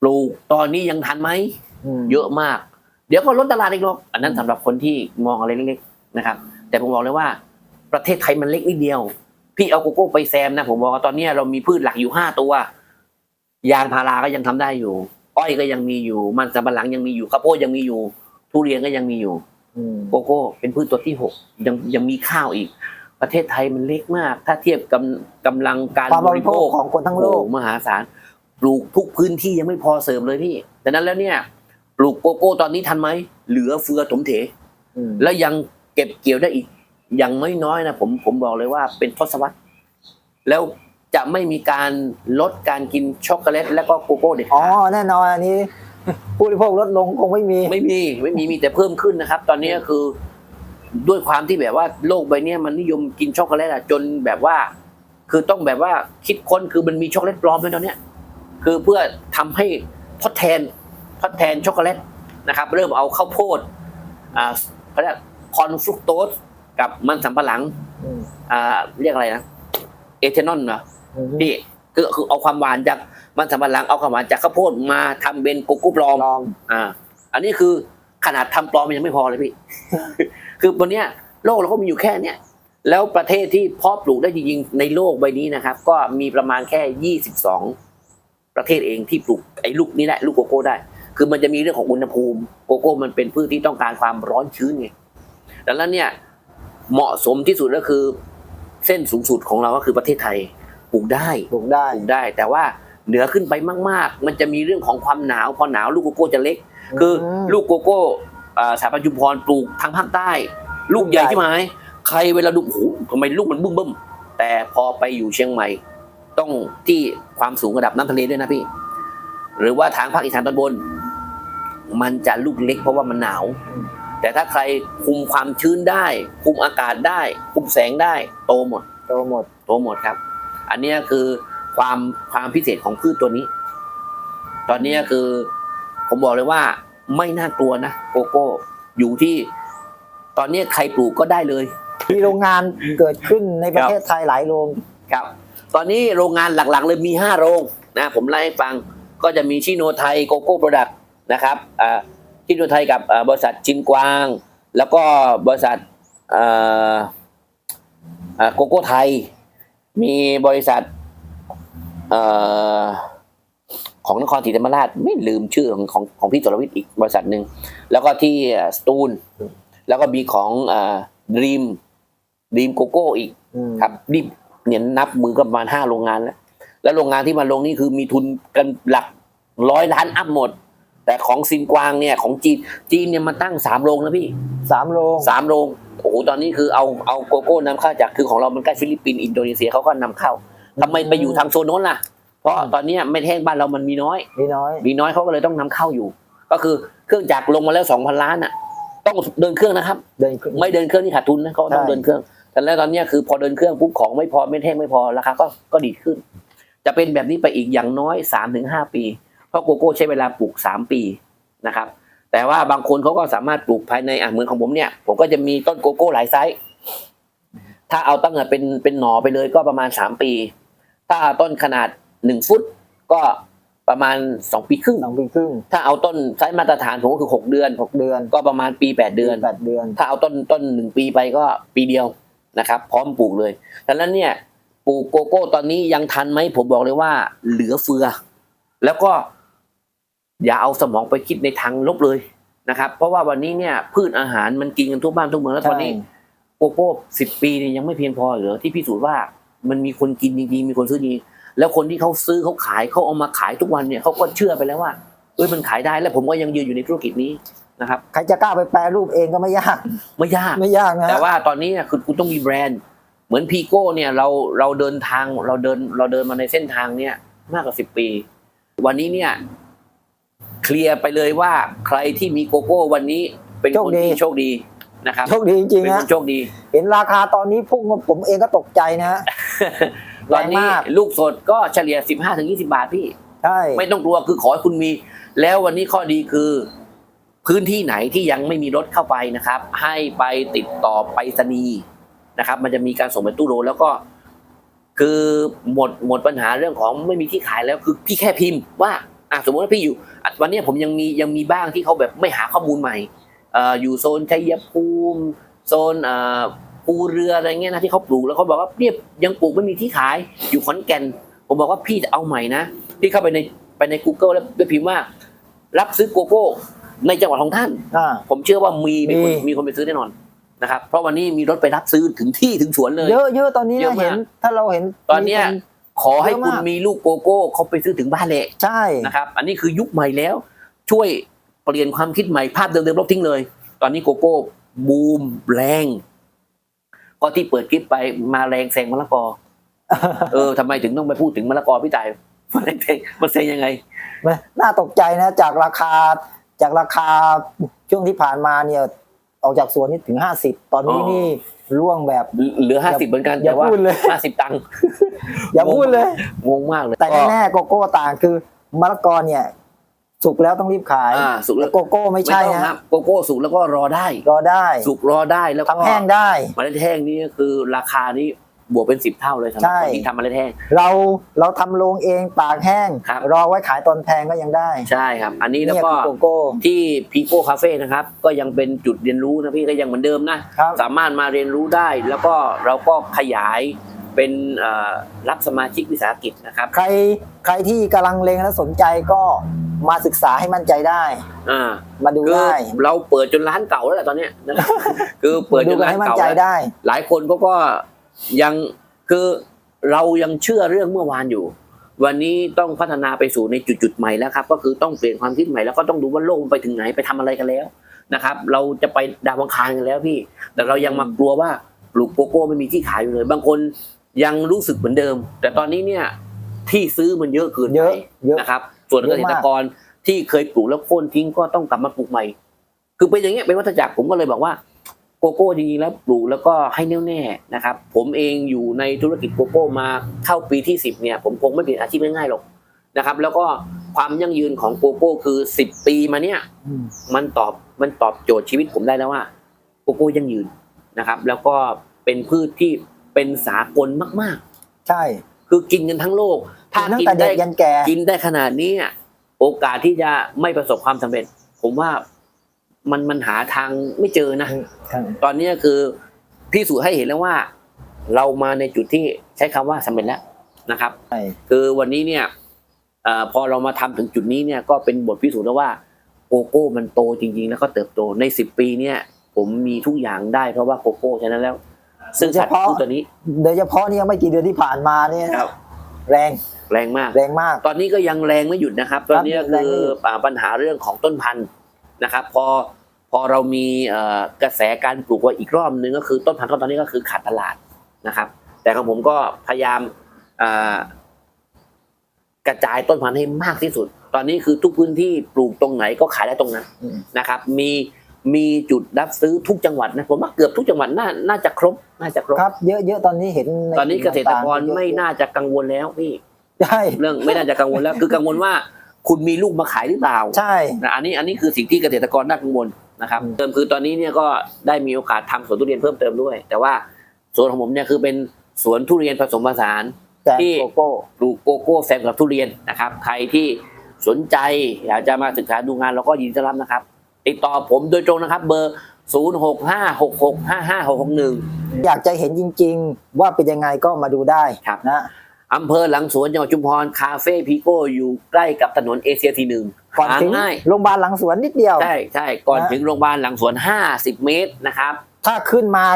ปลูกตอนนี้ยังทันไหมมเยอะมาก เดี๋ยวก็ลดตลาดอีกหรอกอันนั้นสำหรับคนที่มองอะไรเล็กๆนะครับ แต่ผมบอกเลยว่า ประเทศไทยมันเล็กนิดเดียว พี่เอาโกโก้ไปแซมนะผมบอกว่าตอนนี้เรามีพืชหลักอยู่ห้าตัวยางพาราก็ยังทำได้อยู่ อ้อยก็ยังมีอยู่ มันสำปะหลังยังมีอยู่ข้าวโพดยังมีอยู่ ทุเรียนก็ยังมีอยู่อืมโกโก้เป็นพืชตัวที่หกยังยังมีข้าวอีก ประเทศไทยมันเล็กมาก ถ้าเทียบกำกำลังการความบริโภคของคนทั้งโลกโอ้มหาศาล ปลูกทุกพื้นที่ยังไม่พอเสริมเลยพี่ดังนั้นแล้วเนี่ยปลูกโกโก้ตอนนี้ทันไหมเหลือเฟือถมเถอืมแล้วยังเก็บเกี่ยวได้อีก อย่างน้อยๆนะผมผมบอกเลยว่าเป็นทศวรรษแล้วจะไม่มีการลดการกินช็อกโกแลตและก็โกโก้เด็ดอ๋อขาดแน่นอนอันนี้ ผู้บริโภคลดลงคงไม่มี ไม่มีไม่มีมีแต่เพิ่มขึ้นนะครับ ตอนนี้ก็คือด้วยความที่แบบว่าโลกใบเนี้ยมันนิยมกินช็อกโกแลตอะจนแบบว่า คือต้องแบบว่าคิดค้นคือมันมีช็อกโกแลตปลอมด้วยตอนเนี้ย คือเพื่อทำให้ทดแทนทดแทนช็อกโกแลตนะครับ เริ่มเอาข้าวโพดอ่าเขาเรียกคอนฟรุกโตสกับมันสำปะหลังอืมอ่าเรียกอะไรนะเอเทนอลเหรออืมพี่คือคือเอาความหวานจากมันสำปะหลังเอาความหวานจากข้าวโพดมาทำเป็นโกโก้ปลอมลองอ่า อันนี้คือขนาดทำปลอมมันยังไม่พอเลยพี่ คือวันเนี้ยโลกเราก็มีอยู่แค่เนี้ยแล้วประเทศที่เพาะปลูกได้จริงๆในโลกใบนี้นะครับ ก็มีประมาณแค่ยี่สิบสอง ประเทศเองที่ปลูกไอ้ลูกนี้ได้ลูกโกโก้ได้ คือมันจะมีเรื่องของอุณหภูมิโกโก้มันเป็นพืชที่ต้องการความร้อนชื้นไงดังนั้นเนี่ยเหมาะสมที่สุดก็คือ เส้นสูงสุดของเราก็คือประเทศไทยปลูกได้ปลูกได้ปลูกได้ แต่ว่าเหนือขึ้นไปมาก ๆ มันจะมีเรื่องของความหนาวพอหนาวลูกโกโก้จะเล็ก คืออมลูกโกโก้อ่าสายพันธุ์จุมพรปลูกทางภาคใต้ลูกใหญ่ลูกใหญ่ใช่ไหมใครเวลาดูโอ้โหทำไมลูกมันบึ้มบึ้มแต่พอไปอยู่เชียงใหม่ ต้องที่ความสูงระดับน้ำทะเลด้วยนะพี่ หรือว่าทางภาคอีสานตอนบน มันจะลูกเล็กเพราะว่ามันหนาว แต่ถ้าใครคุมความชื้นได้ คุมอากาศได้ คุมแสงได้ โตหมด โตหมด โตหมดครับ อันเนี้ยคือความความพิเศษของพืชตัวนี้ ตอนเนี้ยคือ ผมบอกเลยว่า ไม่น่ากลัวนะโกโก้อยู่ที่ ตอนเนี้ยใครปลูกก็ได้เลย มีโรงงานเกิดขึ้นในประเทศไทยหลายโรงครับ ตอนนี้โรงงานหลักๆ เลยมีห้าโรงนะผมไล่ให้ฟังก็จะมีชิโนไทยโกโก้โปรดักต์นะครับอ่าชิโนไทยกับอ่าบริษัทจินกวาง แล้วก็บริษัทอ่าอ่าโกโก้ไทย มีบริษัทเอ่อของนครศรีธรรมราชไม่ลืมชื่อของของของพี่สรวิทย์อีกบริษัทหนึ่งแล้วก็ที่สตูลแล้วก็มีของดีมดีมโกโก้อีกอืมครับนี่ เนี่ยนับมือก็ประมาณห้าโรงงานแล้ว แล้วโรงงานที่มาลงนี่คือมีทุนกันหลักร้อยล้านอัพหมด แต่ของซินกวางเนี่ยของจีนจีนเนี่ยมาตั้งสามโรงนะพี่สามโรงสามโรงโอ้โหตอนนี้คือเอาเอาโกโก้นำเข้าจากคือของเรามันใกล้ฟิลิปปินส์อินโดนีเซียเขาก็นำเข้าทำไมไปอยู่ทางโซนโน้นล่ะ เพราะตอนเนี้ยไม่แท่งบ้านเรามันมีน้อย มีน้อย มีน้อยเขาก็เลยต้องนำเข้าอยู่ ก็คือเครื่องจักรลงมาแล้วสองพันล้านอะ ต้องเดินเครื่องนะครับ เดินขึ้นไม่เดินเครื่องนี่ขาดทุนนะเขาต้องใช่เดินเครื่อง แต่แล้วตอนเนี้ยคือพอเดินเครื่องปุ๊บของไม่พอไม่แท่งไม่พอราคาก็ก็ดีดขึ้น จะเป็นแบบนี้ไปอีกอย่างน้อยสามถึงห้าปี เพราะโกโก้ใช้เวลาปลูกสามปีนะครับ แต่ว่าบางคนเขาก็สามารถปลูกภายในอะเหมือนของผมเนี่ย ผมก็จะมีต้นโกโก้หลายไซส์ถ้าเอาตั้งแต่เป็นเป็นหน่อไปเลยก็ประมาณสามปี ถ้าเอาต้นขนาดหนึ่งฟุตก็ประมาณสองปีครึ่งสองปีครึ่ง ถ้าเอาต้นไซส์มาตรฐานผมก็คือหกเดือนหกเดือน ก็ประมาณปีแปดเดือนแปดเดือน ถ้าเอาต้นต้นหนึ่งปีไปก็ปีเดียว นะครับพร้อมปลูกเลยดังนั้นเนี่ยปลูกโกโก้ตอนนี้ยังทันไหมผมบอกเลยว่า เหลือเฟือ แล้วก็อย่าเอาสมองไปคิดในทางลบเลยนะครับ เพราะว่าวันนี้เนี่ยพืชอาหารมันกินกันทั่วบ้านทั่วเมืองแล้วตอนนี้ใช่โกโก้สิบปีเนี่ยยังไม่เพียงพอเหรอที่พิสูจน์ว่ามันมีคนกินจริงๆมีคนซื้อจริงแล้วคนที่เขาซื้อเขาขายเขาเอามาขายทุกวันเนี่ยเขาก็เชื่อไปแล้วว่าเอ้ยมันขายได้แล้วผมก็ยังยืนอยู่ในธุรกิจนี้ นะครับใครจะกล้าไปแปรรูปเองก็ไม่ยาก ไม่ยากไม่ยากนะแต่ว่าตอนนี้เนี่ยคือคุณต้องมีแบรนด์ เหมือนพีโก้เนี่ยเราเราเดินทางเราเดินเราเดินมาในเส้นทางเนี่ยมากกว่าสิบปี วันนี้เนี่ยเคลียร์ไปเลยว่าใครที่มีโกโก้วันนี้เป็นคนที่โชคดีนะครับโชคดีจริงเป็นๆคนะนโชคดี เห็นราคาตอนนี้พุ่งมาผมเองก็ตกใจนะฮะตอนนี้แรงมากลูกสดก็เฉลี่ยสิบห้าถึงยี่สิบาทพี่ ใช่ ไม่ต้องกลัวคือขอให้คุณมี แล้ววันนี้ข้อดีคือ พื้นที่ไหนที่ยังไม่มีรถเข้าไปนะครับ ให้ไปติดต่อไปรษณีย์นะครับ มันจะมีการส่งไปตู้โรลแล้วก็คือหมดหมดปัญหาเรื่องของไม่มีที่ขายแล้วคือพี่แค่พิมพ์ว่าอะสมมติว่าพี่อยู่ วันนี้ผมยังมียังมีบ้างที่เขาแบบไม่หาข้อมูลใหม่เอ่ออยู่โซนชัยภูมิโซนเอ่อภูเรืออะไรเงี้ยนะที่เขาปลูกแล้วเขาบอกว่าเนี่ยยังปลูกไม่มีที่ขายอยู่ขอนแก่น ผมบอกว่าพี่จะเอาใหม่นะพี่เข้าไปในไปใน Google แล้วไปพิมพ์ว่า รับซื้อโกโก้ ในจังหวัดของท่าน อ่า ผมเชื่อว่ามีมีคนมี มีคนไปซื้อแน่นอนนะครับ เพราะวันนี้มีรถไปรับซื้อถึงที่ถึงสวนเลย เยอะเยอะตอนนี้เยอะมากเห็น ถ้าเราเห็นตอนเนี้ย มีค ขอให้เยอะคุณมาก มีลูกโกโก้เขาไปซื้อถึงบ้านเลยใช่ นะครับ อันนี้คือยุคใหม่แล้ว ช่วยเปลี่ยนความคิดใหม่ภาพเดิมๆลบทิ้งเลย ตอนนี้โกโก้บูมแรง ก็ที่เปิดคลิปไปมาแรงแซงมะละกอ เออทำไมถึงต้องไปพูดถึงมะละกอพี่ต่ายมันแรงมันแซงยังไงมันน่าตกใจนะจากราคา จากราคาช่วงที่ผ่านมาเนี่ยออกจากสวนนี่ถึงห้าสิบตอนนี้อ๋อนี่ร่วงแบบเหลือห้าสิบเหมือนกันอย่าแต่ว่าพูดเลยห้าสิบตังค์อย่าพูดเลยงงมากเลย แต่แน่ๆโกโก้ต่างคือมะละกอเนี่ย สุกแล้วต้องรีบขายอ่าสุกแล้วแต่โกโก้ไม่ใช่ไม่ต้องครัฮะบโกโก้สุกแล้วก็รอได้ รอได้ สุกรอได้แล้วก็ทำแห้งได้เมล็ดแห้งนี่ก็คือราคานี้ บวกเป็นสิบเท่าเลยสำหรับใช่คนที่ทำเมล็ดแห้ง เราเราทำโรงเองตากแห้ง ครับ รอไว้ขายตอนแพงก็ยังได้ ใช่ครับ อันนี้แล้วเนี่ยก็คือโกโก้ที่พีโก้คาเฟ่นะครับ ก็ยังเป็นจุดเรียนรู้นะพี่ก็ยังเหมือนเดิมนะ ครับ สามารถมาเรียนรู้ได้ แล้วก็เราก็ขยายเป็นเอ่อรับสมาชิกวิสาหกิจนะครับ ใครใครที่กำลังเลงและสนใจก็มาศึกษาให้มั่นใจได้ อ่า มาดูคือได้เราเปิดจนร้านเก่าแล้วแหละตอนเนี้ยนะครับ คือเปิดดูจนกันร้านให้มั่นเก่าใจแล้วได้ หลายคนเขาก็ ยังคือเรายังเชื่อเรื่องเมื่อวานอยู่ วันนี้ต้องพัฒนาไปสู่ในจุดๆใหม่แล้วครับ ก็คือต้องเปลี่ยนความคิดใหม่แล้วก็ต้องดูว่าโลกมันไปถึงไหนไปทำอะไรกันแล้วนะครับ เราจะไปดาวอังคารกันแล้วพี่ แต่เรายังมากลัวว่าปลูกโกโก้ไม่มีที่ขายอยู่เลย บางคนยังรู้สึกเหมือนเดิม แต่ตอนนี้เนี่ยที่ซื้อมันเยอะเกินเยไปอะเยอะนะครับ ส่วนเยเกอะษมากตรกรที่เคยปลูกแล้วโค่นทิ้งก็ต้องกลับมาปลูกใหม่ คือเป็นอย่างเงี้ยเป็นวัฏจักรผมก็เลยบอกว่า โกโก้จริงๆแล้วปลูกแล้วก็ให้แน่วแน่นะครับ ผมเองอยู่ในธุรกิจโกโก้มาเข้าปีที่สิบเนี่ยผมคงไม่เปลี่ยนอาชีพง่ายๆหรอกนะครับ แล้วก็ความยั่งยืนของโกโก้คือสิบปีมาเนี่ยอืมมันตอบมันตอบโจทย์ชีวิตผมได้แล้วว่าโกโก้ยั่งยืนนะครับ แล้วก็เป็นพืชที่เป็นสากลมากใช่ๆคือกินกันทั้งโลก ถ้าตั้งกินแต่เด็ได้กยันแก่กินได้ขนาดนี้อะโอกาสที่จะไม่ประสบความสำเร็จ ผมว่า มันมันหาทางไม่เจอนะ ตอนนี้คือพิสูจน์ให้เห็นแล้วว่า เรามาในจุดที่ใช้คำว่าสำเร็จแล้วนะครับใช่คือวันนี้เนี่ยเออพอเรามาทำถึงจุดนี้เนี่ยก็เป็นบทพิสูจน์แล้วว่าโกโก้มันโตจริง ๆ แล้วก็เติบโตในสิบปีเนี่ยผมมีทุกอย่างได้เพราะว่าโกโก้ฉะนั้นแล้ว ซึ่งสัตว์พูดตัวนี้โดยเฉพาะนี่ยังไม่กี่เดือนที่ผ่านมาเนี่ยครับแรงแรงมากแรงมาก ตอนนี้ก็ยังแรงไม่หยุดนะครับ ตอนนี้แรงคือไม่หยุดอ่าปัญหาเรื่องของต้นพันธุ์นะครับ พอ พอเรามีเอ่อกระแสการปลูกว่าอีกรอบนึงก็คือต้นพันธุ์ตอนนี้ก็คือขาดตลาดนะครับ แต่ของผมก็พยายามอ่ากระจายต้นพันธุ์ให้มากที่สุด ตอนนี้คือทุกพื้นที่ปลูกตรงไหนก็ขายได้ตรงนั้นอืมนะครับ มีมีจุดรับซื้อทุกจังหวัดนะผมว่าเกือบทุกจังหวัดน่าน่าจะครบน่าจะครบครับเยอะเยอะตอนนี้เห็นใตอนนี้เกษตรกรต่างๆเยอะไม่น่าจะกังวลแล้วพี่ใช่เรื่องไม่น่าจะกังวลแล้ว คือกังวลว่าคุณมีลูกมาขายหรือเปล่า ใช่นะอันนี้อันนี้คือสิ่งที่เกษตรกรน่ากังวล นะครับอืมเติมคือตอนนี้เนี่ยก็ได้มีโอกาสทำสวนทุเรียนเพิ่มเติมด้วย แต่ว่าสวนของผมเนี่ยคือเป็นสวนทุเรียนผสมผสานแต่ที่โกโก้ปลูกโกโก้แซมกับทุเรียนนะครับ ใครที่สนใจอยากจะมาศึกษาดูงานเราก็ยินดีต้อนรับนะครับ ติดต่อผมโดยตรงนะครับ เบอร์ 0 6 5 6 6 5 5 6 6 1 อยากจะเห็นจริง ๆ ว่าเป็นยังไงก็มาดูได้ครับนะ อำเภอหลังสวนจังหวัดชุมพรคาเฟ่พีโก้อยู่ใกล้กับถนนเอเชียทีหนึ่งก่อนหาถึงง่ายโรงพยาบาลหลังสวนนิดเดียว ใช่ใช่ก่อนนะถึงโรงพยาบาลหลังสวน 50 เมตรนะครับ ถ้าขึ้นมา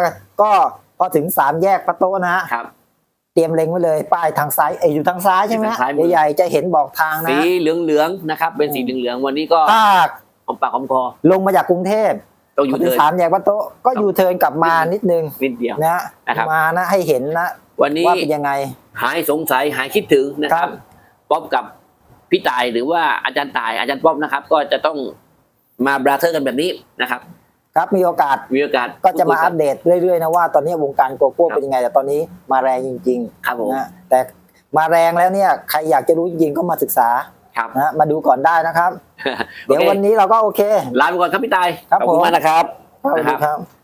ก็พอถึงสามแยกพระโต๊ะนะฮะครับเตรียมเล็งไว้เลยป้ายทางซ้ายเอยอยู่ทางซ้ายใช่ไหมอยู่ทางซ้ายมือใหญ่ๆจะเห็นบอกทางนะสีเหลืองๆนะครับ เป็นสีเหลืองๆวันนี้ก็ถ้าหอมปากหอมคอลงมาจากกรุงเทพต้องอยู่ถึเลงยสามแยกพระโต๊ะก็อยู่เทิร์นกลับมานิดนึงนิดเดียวนะนะครับมานะให้เห็นนะวันนี้ว่าเป็นยังไง หายสงสัยหายคิดถึงนะคครัรับบป๊อปกับพี่ตายหรือว่าอาจารย์ตายอาจารย์ป๊อปนะครับ ก็จะต้องมาบราเธอร์กันแบบนี้นะครับ ครับมีโอกาสมีโอกาสก็จะมาพูอัดปเดตเรื่อยๆนะว่าตอนนี้วงการโกโก้ครับเป็นยังไง แต่ตอนนี้มาแรงจริงครับผมๆนะแต่มาแรงแล้วเนี่ยใครอยากจะรู้จริงๆก็มาศึกษาครับนะมาดูก่อนได้นะครับโอเดี๋ยวเควันนี้เราก็โอเคลาไปก่อนครับพี่ตายครับขอบคุณผมมากนะครับสวัสนะครัดีบครับ